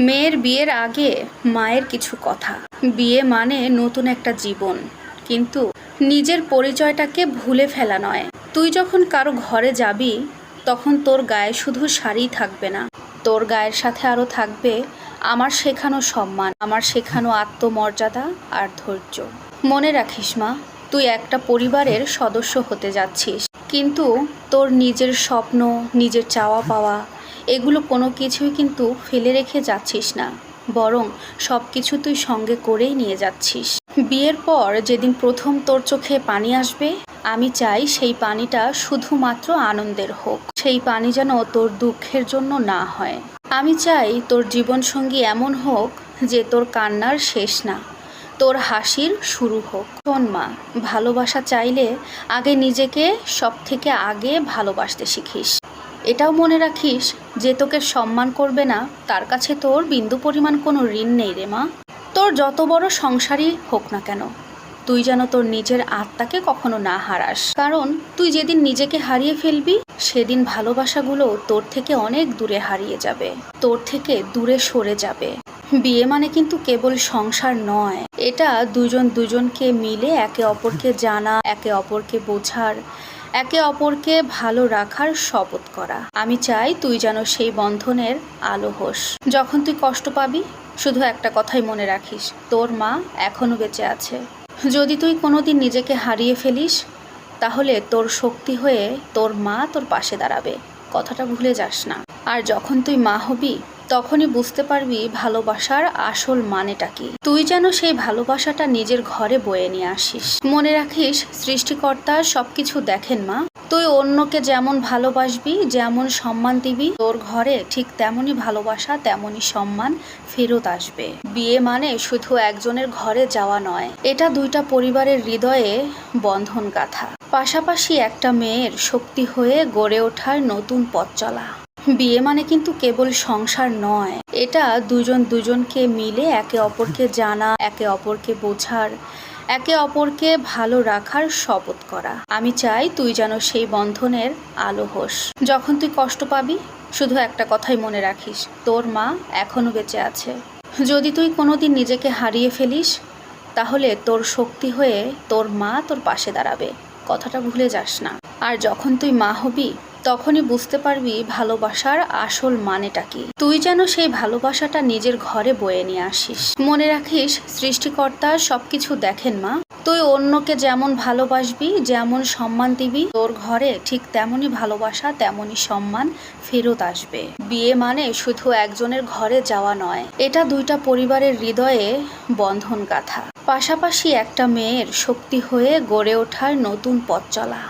মেয়ের বিয়ের আগে মায়ের কিছু কথা। বিয়ে মানে নতুন একটা জীবন। কিন্তু নিজের পরিচয়টাকে ভুলে ফেলা নয়। তুই যখন কারও ঘরে যাবি, তখন তোর গায়ে শুধু শাড়িই থাকবে না। তোর গায়ের সাথে আরও থাকবে আমার শেখানো সম্মান, আমার শেখানো আত্মমর্যাদা আর ধৈর্য। মনে রাখিস মা, তুই একটা পরিবারের সদস্য হতে যাচ্ছিস। কিন্তু তোর নিজের স্বপ্ন, নিজের চাওয়া পাওয়া এগুলো কোনো কিছুই কিন্তু ফেলে রেখে যাচ্ছিস না, বরং সব কিছু তুই সঙ্গে করেই নিয়ে যাচ্ছিস। বিয়ের পর যেদিন প্রথম তোর চোখে পানি আসবে, আমি চাই সেই পানিটা শুধুমাত্র আনন্দের হোক। সেই পানি যেন তোর দুঃখের জন্য না হয়। আমি চাই তোর জীবনসঙ্গী এমন হোক যে তোর কান্নার শেষ না, তোর হাসির শুরু হোক। শোন মা, ভালোবাসা চাইলে আগে নিজেকে সব থেকে আগে ভালোবাসতে শিখিস। এটাও মনে রাখিস যে তোকে সম্মান করবে না, তার কাছে তোর বিন্দু পরিমাণ কোনো ঋণ নেই রে মা। তোর যত বড় সংসারই হোক না কেন, তুই যেন তোর নিজের আত্মাকে কখনো না হারাস। কারণ তুই যেদিন নিজেকে হারিয়ে ফেলবি, সেদিন ভালোবাসাগুলো তোর থেকে অনেক দূরে হারিয়ে যাবে, তোর থেকে দূরে সরে যাবে। বিয়ে মানে কিন্তু কেবল সংসার নয়, এটা দুজন দুজনকে মিলে একে অপরকে জানা, একে অপরকে বোঝার একে অপরকে ভালো রাখার শপথ করা। আমি চাই তুই যেন সেই বন্ধনের আলো হোস। যখন তুই কষ্ট পাবি, শুধু একটা কথাই মনে রাখিস, তোর মা এখনও বেঁচে আছে। যদি তুই কোনোদিন নিজেকে হারিয়ে ফেলিস, তাহলে তোর শক্তি হয়ে তোর মা তোর পাশে দাঁড়াবে। কথাটা ভুলে যাস না। আর যখন তুই মা হবি তখনই বুঝতে পারবি ভালোবাসার আসল মানেটা কি। তুই যেন সেই ভালোবাসাটা নিজের ঘরে বয়ে নিয়ে আসিস। মনে রাখিস, সৃষ্টিকর্তা সবকিছু দেখেন মা। তুই অন্যকে যেমন ভালোবাসবি, যেমন সম্মান দিবি, তোর ঘরে ঠিক তেমনই ভালোবাসা, তেমনই সম্মান ফেরত আসবে। বিয়ে মানে শুধু একজনের ঘরে যাওয়া নয়, এটা দুইটা পরিবারের হৃদয়ে বন্ধন গাথা। পাশাপাশি একটা মেয়ের শক্তি হয়ে গড়ে ওঠার নতুন পথ চলা। বিয়ে মানে কিন্তু কেবল সংসার নয়। এটা দুজন দুজনকে মিলে একে অপরকে জানা, একে অপরকে বোঝার, একে অপরকে ভালো রাখার শপথ করা। আমি চাই তুই যেন সেই বন্ধনের আলো হোস। যখন তুই কষ্ট পাবি, শুধু একটা কথাই মনে রাখিস, তোর মা এখনও বেঁচে আছে। যদি তুই কোনোদিন নিজেকে হারিয়ে ফেলিস, তাহলে তোর শক্তি হয়ে তোর মা তোর পাশে দাঁড়াবে। কথাটা ভুলে যাস না। আর যখন তুই মা হবি তখনই বুঝতে পারবি ভালোবাসার আসল মানেটা কি। তুই যেন সেই ভালোবাসাটা নিজের ঘরে বয়ে নিয়ে আসিস। মনে রাখিস, সৃষ্টিকর্তা সবকিছু দেখেন মা। তুই অন্যকে যেমন ভালোবাসবি, যেমন সম্মান দিবি, তোর ঘরে ঠিক তেমনই ভালোবাসা তেমনই সম্মান ফেরত আসবে। বিয়ে মানে শুধু একজনের ঘরে যাওয়া নয়, এটা দুইটা পরিবারের হৃদয়ে বন্ধন গাথা। পাশাপাশি একটা মেয়ের শক্তি হয়ে গড়ে ওঠার নতুন পথ চলা।